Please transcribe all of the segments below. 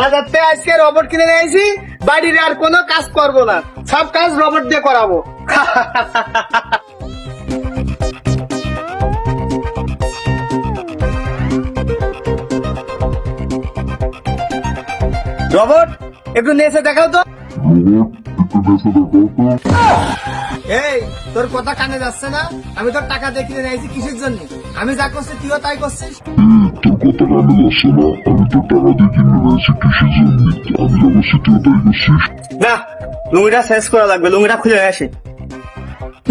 বাজারতে আজকে রবট কিনে নিয়েছি বাড়ির আর কোনো কাজ করব না। সব কাজ রবট দিয়ে করাবো। রবট একটু নেচে দেখাও তো। এই তোর কথা কানে যাচ্ছে না? আমি তোর টাকা দিয়ে কিনে নিয়েছি কিসের জন্য? আমি যা করছি তুইও তাই করছিস? তোর কথা কানে যাচ্ছে না। আমি তো টাকা দিয়ে কিনে নিয়েছি কিসের জন্য? আমি যা করছি তুই তাই করছিস। না লুঙ্গিটা শেষ করা লাগবে লুঙ্গিটা খুলে নিয়ে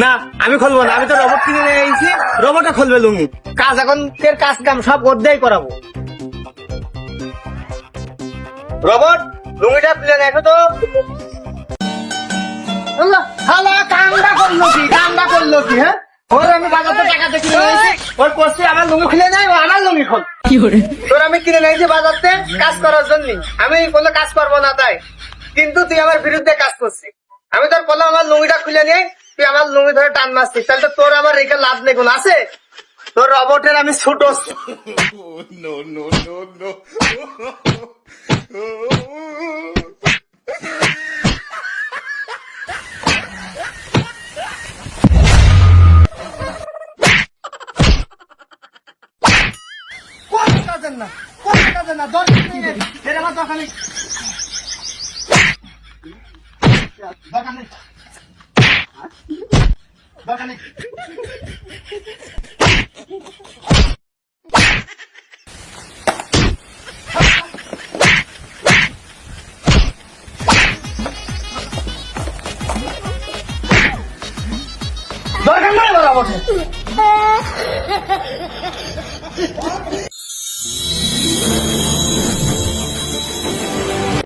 না আমি খুলবো না আমি তো রবট কিনে নিয়ে এসেছি রবটটা খুলবে লুঙ্গি। কাজ এখন এর কাজ কাম সব ওর দিয়েই করাবো। রবট লুঙ্গিটা খুলে দেখো তো। আল্লাহ, শালা কামটা করল কি কামটা করল কি হ্যাঁ? ওর আমি বাজারে টাকা দিয়ে ওর করছি আমার লুঙ্গি খুলে নাই ও আমার লুঙ্গি খোল। তোর আমি কিনে নিয়েছি বাজারতে কাজ করার জন্য। আমি কোনো কাজ করব না তাই। কিন্তু তুই আমার বিরুদ্ধে কাজ করছিস। আমি তোর বললাম আমার লুঙ্গিটা খুলে নিয়ে তুই আমার লুঙ্গি ধরে টান মারছিস। তাহলে তো তোর আমার রেখে লাভ নেই কোনো আছে? তোর রবটের আমি ছুটো। কোন কাজের না কোনো কাজের না দরকার নেই আমার দরকার দরকার নাই বলা বটে